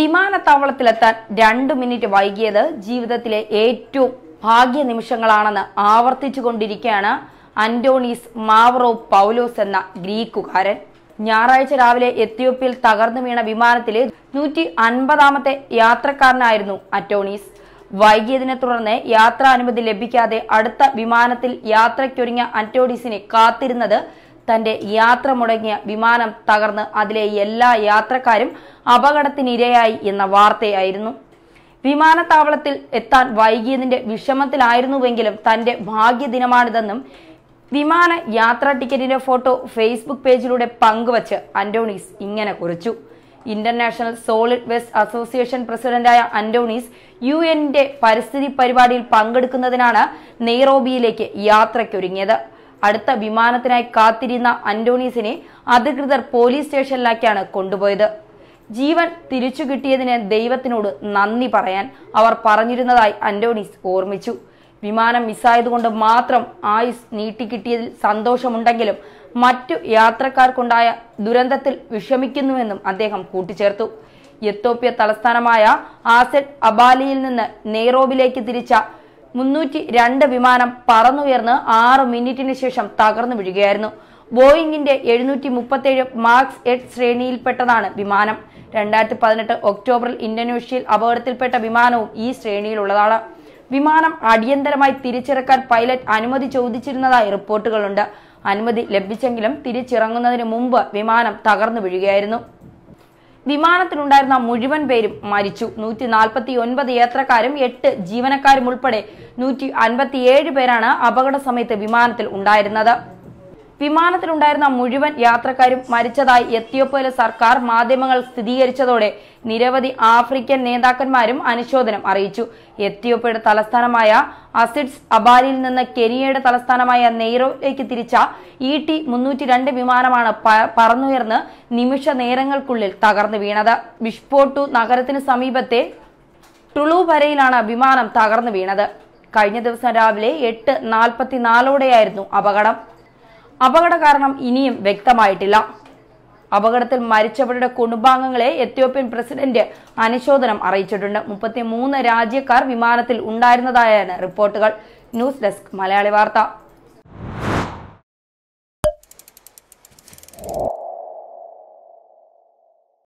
വിമാനത്താവളത്തിലെത്താൻ രണ്ടു മിനിറ്റ് വൈകിയത് ജീവിതത്തിലെ ഏറ്റവും ഭാഗ്യ നിമിഷങ്ങളാണെന്ന് ആവർത്തിച്ചു കൊണ്ടിരിക്കുകയാണ് അന്റോണീസ് മാവറോ പൗലോസ് എന്ന ഗ്രീക്കുകാരൻ. ഞായറാഴ്ച രാവിലെ എത്യോപ്യയിൽ തകർന്നു വീണ വിമാനത്തിലെ നൂറ്റി അൻപതാമത്തെ യാത്രക്കാരനായിരുന്നു അറ്റോണീസ് വൈകിയതിനെ തുടർന്ന് യാത്രാനുമതി ലഭിക്കാതെ അടുത്ത വിമാനത്തിൽ യാത്രയ്ക്കൊരുങ്ങിയ അന്റോണീസിനെ കാത്തിരുന്നത് തന്റെ യാത്ര മുടങ്ങിയ വിമാനം തകർന്ന് അതിലെ എല്ലാ യാത്രക്കാരും അപകടത്തിനിരയായി എന്ന വാർത്തയായിരുന്നു. വിമാനത്താവളത്തിൽ എത്താൻ വൈകിയതിന്റെ വിഷമത്തിലായിരുന്നുവെങ്കിലും തന്റെ ഭാഗ്യദിനമാണിതെന്നും വിമാന യാത്രാ ടിക്കറ്റിന്റെ ഫോട്ടോ ഫേസ്ബുക്ക് പേജിലൂടെ പങ്കുവച്ച് അന്റോണീസ് ഇങ്ങനെ കുറിച്ചു. ഇന്റർനാഷണൽ സോളിഡ് വെസ്റ്റ് അസോസിയേഷൻ പ്രസിഡന്റായ അന്റോണീസ് യു എന്റെ പരിസ്ഥിതി പരിപാടിയിൽ പങ്കെടുക്കുന്നതിനാണ് നെയ്റോബിയിലേക്ക് യാത്രയ്ക്കൊരുങ്ങിയത്. അടുത്ത വിമാനത്തിനായി കാത്തിരുന്ന അന്റോണീസിനെ അധികൃതർ പോലീസ് സ്റ്റേഷനിലേക്കാണ് കൊണ്ടുപോയത്. ജീവൻ തിരിച്ചു കിട്ടിയതിന് ദൈവത്തിനോട് നന്ദി പറയാൻ അവർ പറഞ്ഞിരുന്നതായി അന്റോണീസ് ഓർമ്മിച്ചു. വിമാനം മിസ്സായതുകൊണ്ട് മാത്രം ആയുസ് നീട്ടിക്കിട്ടിയതിൽ സന്തോഷമുണ്ടെങ്കിലും മറ്റു യാത്രക്കാർക്കുണ്ടായ ദുരന്തത്തിൽ വിഷമിക്കുന്നുവെന്നും അദ്ദേഹം കൂട്ടിച്ചേർത്തു. എത്തോപ്യ തലസ്ഥാനമായ ആസെഡ് അബാലിയിൽ നിന്ന് നെയ്റോബിലേക്ക് തിരിച്ച മുന്നൂറ്റി രണ്ട് വിമാനം പറന്നുയർന്ന് ആറ് മിനിറ്റിന് ശേഷം തകർന്നു വീഴുകയായിരുന്നു. ബോയിങ്ങിന്റെ എഴുന്നൂറ്റി മുപ്പത്തേഴ് മാർക്സ് എട്ട് ശ്രേണിയിൽപ്പെട്ടതാണ് വിമാനം. രണ്ടായിരത്തി പതിനെട്ട് ഒക്ടോബറിൽ ഇന്തോനേഷ്യയിൽ അപകടത്തിൽപ്പെട്ട വിമാനവും ഈ ശ്രേണിയിലുള്ളതാണ്. വിമാനം അടിയന്തരമായി തിരിച്ചിറക്കാൻ പൈലറ്റ് അനുമതി ചോദിച്ചിരുന്നതായി റിപ്പോർട്ടുകളുണ്ട്. അനുമതി ലഭിച്ചെങ്കിലും തിരിച്ചിറങ്ങുന്നതിന് മുമ്പ് വിമാനം തകർന്നു വീഴുകയായിരുന്നു. വിമാനത്തിലുണ്ടായിരുന്ന മുഴുവൻ പേരും മരിച്ചു. നൂറ്റി നാൽപ്പത്തി ഒൻപത് യാത്രക്കാരും എട്ട് ജീവനക്കാരും ഉൾപ്പെടെ നൂറ്റി അൻപത്തിയേഴ് പേരാണ് അപകട സമയത്ത് വിമാനത്തിൽ ഉണ്ടായിരുന്നത്. വിമാനത്തിലുണ്ടായിരുന്ന മുഴുവൻ യാത്രക്കാരും മരിച്ചതായി എത്യോപ്യയിലെ സർക്കാർ മാധ്യമങ്ങൾ സ്ഥിരീകരിച്ചതോടെ നിരവധി ആഫ്രിക്കൻ നേതാക്കന്മാരും അനുശോചനം അറിയിച്ചു. എത്യോപ്യയുടെ തലസ്ഥാനമായ അസിഡ്സ് അബാലിൽ നിന്ന് കെനിയയുടെ തലസ്ഥാനമായ നെയ്റോയിലേക്ക് തിരിച്ച ഇ ടി മുന്നൂറ്റി രണ്ട് വിമാനമാണ് പറന്നുയർന്ന് നിമിഷ നേരങ്ങൾക്കുള്ളിൽ തകർന്നു വീണത്. ബിഷ്പോട്ടു നഗരത്തിന് സമീപത്തെ ടുളൂവരയിലാണ് വിമാനം തകർന്നു വീണത്. കഴിഞ്ഞ ദിവസം രാവിലെ എട്ട് നാൽപ്പത്തിനാലോടെയായിരുന്നു അപകടം. അപകട കാരണം ഇനിയും വ്യക്തമായിട്ടില്ല. അപകടത്തിൽ മരിച്ചവരുടെ കുടുംബാംഗങ്ങളെ എത്യോപ്യൻ പ്രസിഡന്റ് അനുശോചനം അറിയിച്ചിട്ടുണ്ട്. മുപ്പത്തിമൂന്ന് രാജ്യക്കാർ വിമാനത്തിൽ ഉണ്ടായിരുന്നതായാണ് റിപ്പോർട്ടുകൾ. ന്യൂസ് ഡെസ്ക് മലയാളി വാർത്ത.